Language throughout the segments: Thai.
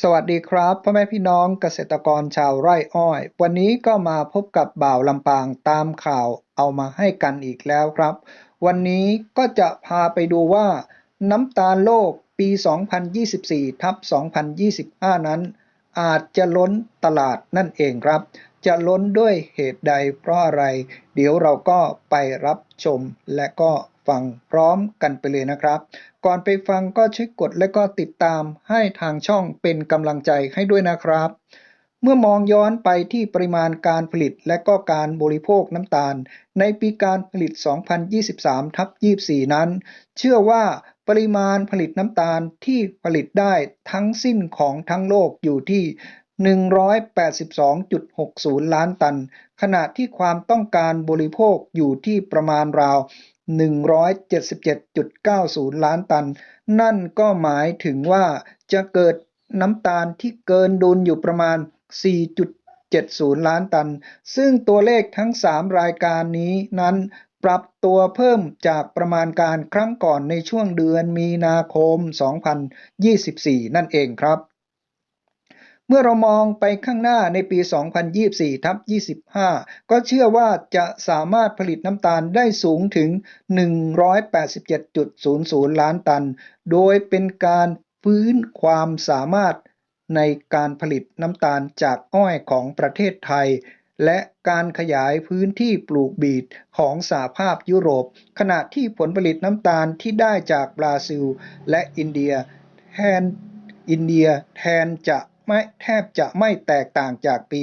สวัสดีครับพ่อแม่พี่น้องเกษตรกรชาวไร่อ้อย วันนี้ก็มาพบกับบ่าวลำปางตามข่าวเอามาให้กันอีกแล้วครับ วันนี้ก็จะพาไปดูว่า น้ำตาลโลกปี 2024 ทับ 2025 นั้น อาจจะล้นตลาดนั่นเองครับ จะล้นด้วยเหตุใดเพราะอะไร เดี๋ยวเราก็ไปรับชมและก็ ฟังพร้อมกันไปเลยนะครับ ก่อนไปฟังก็ช่วยกดและก็ติดตามให้ทางช่องเป็นกำลังใจให้ด้วยนะครับ เมื่อมองย้อนไปที่ปริมาณการผลิตและก็การบริโภคน้ำตาล ในปีการผลิต 2023ทับ24 นั้น เชื่อว่าปริมาณผลิตน้ำตาลที่ผลิตได้ทั้งสิ้นของทั้งโลกอยู่ที่182.60 ล้านตัน ขณะที่ความต้องการบริโภคอยู่ที่ประมาณราว 177.90 ล้านตัน นั่นก็หมายถึงว่าจะเกิดน้ำตาลที่เกินดุลอยู่ประมาณ 4.70 ล้านตัน ซึ่งตัวเลขทั้ง 3 รายการนี้นั้นปรับตัวเพิ่มจากประมาณการครั้งก่อนในช่วงเดือนมีนาคม 2024 นั่นเองครับ เมื่อเรามองไปข้างหน้าในปี 2024ทับ25 ก็เชื่อว่าจะสามารถผลิตน้ำตาลได้สูงถึง 187.00 ล้านตัน โดยเป็นการฟื้นความสามารถในการผลิตน้ำตาลจากอ้อยของประเทศไทย และการขยายพื้นที่ปลูกบีทของสหภาพยุโรป ขณะที่ผลผลิตน้ำตาลที่ได้จากบราซิล และอินเดียแทนอินเดียแทนจะ ไม่แทบจะไม่แตกต่างจากปี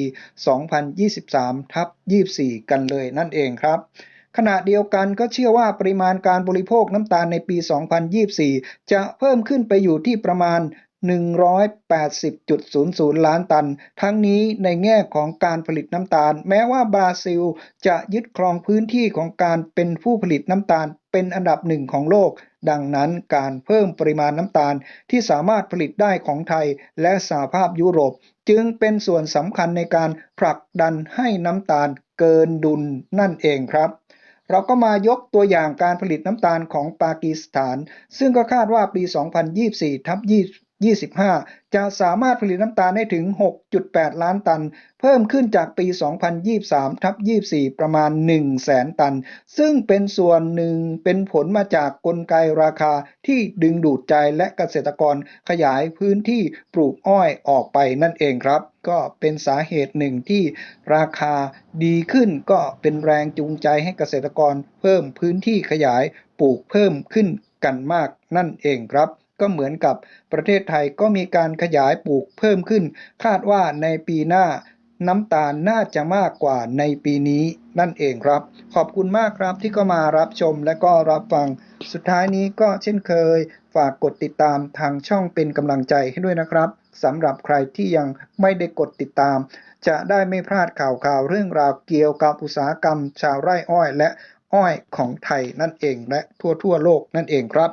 2023ทับ24 กันเลยนั่นเองครับขณะเดียวกันก็เชื่อว่าปริมาณการบริโภคน้ำตาลในปี 2024 จะเพิ่มขึ้นไปอยู่ที่ประมาณ 180.00 ล้านตัน ทั้งนี้ในแง่ของการผลิตน้ำตาล แม้ว่าบราซิลจะยึดครองพื้นที่ของการเป็นผู้ผลิตน้ำตาลเป็นอันดับหนึ่งของโลก ดังนั้นการเพิ่มปริมาณน้ำตาลที่สามารถผลิตได้ของไทยและสหภาพยุโรป จึงเป็นส่วนสำคัญในการผลักดันให้น้ำตาลเกินดุลนั่นเองครับเราก็มายกตัวอย่างการผลิตน้ำตาลของปากีสถาน ซึ่งก็คาดว่าปี 2024ทับ 25 จะสามารถผลิตน้ำตาลได้ถึง 6.8 ล้านตัน เพิ่มขึ้นจากปี 2023 ทับ 24 ประมาณ 1 0 0 0 0แสนตัน ซึ่งเป็นส่วนหนึ่งเป็นผลมาจากกลไกราคาที่ดึงดูดใจและเกษตรกรขยายพื้นที่ปลูกอ้อยออกไปนั่นเองครับ ก็เป็นสาเหตุหนึ่งที่ราคาดีขึ้นก็เป็นแรงจูงใจให้เกษตรกรเพิ่มพื้นที่ขยายปลูกเพิ่มขึ้นกันมากนั่นเองครับ ก็เหมือนกับประเทศไทยก็มีการขยายปลูกเพิ่มขึ้น คาดว่าในปีหน้าน้ำตาลน่าจะมากกว่าในปีนี้นั่นเองครับ ขอบคุณมากครับที่ก็มารับชมและก็รับฟัง สุดท้ายนี้ก็เช่นเคย ฝากกดติดตามทางช่องเป็นกำลังใจให้ด้วยนะครับสำหรับใครที่ยังไม่ได้กดติดตาม จะได้ไม่พลาดข่าวข่าวเรื่องราวเกี่ยวกับอุตสาหกรรม ชาวไร่อ้อยและอ้อยของไทยนั่นเองและทั่วทั่วโลกนั่นเองครับ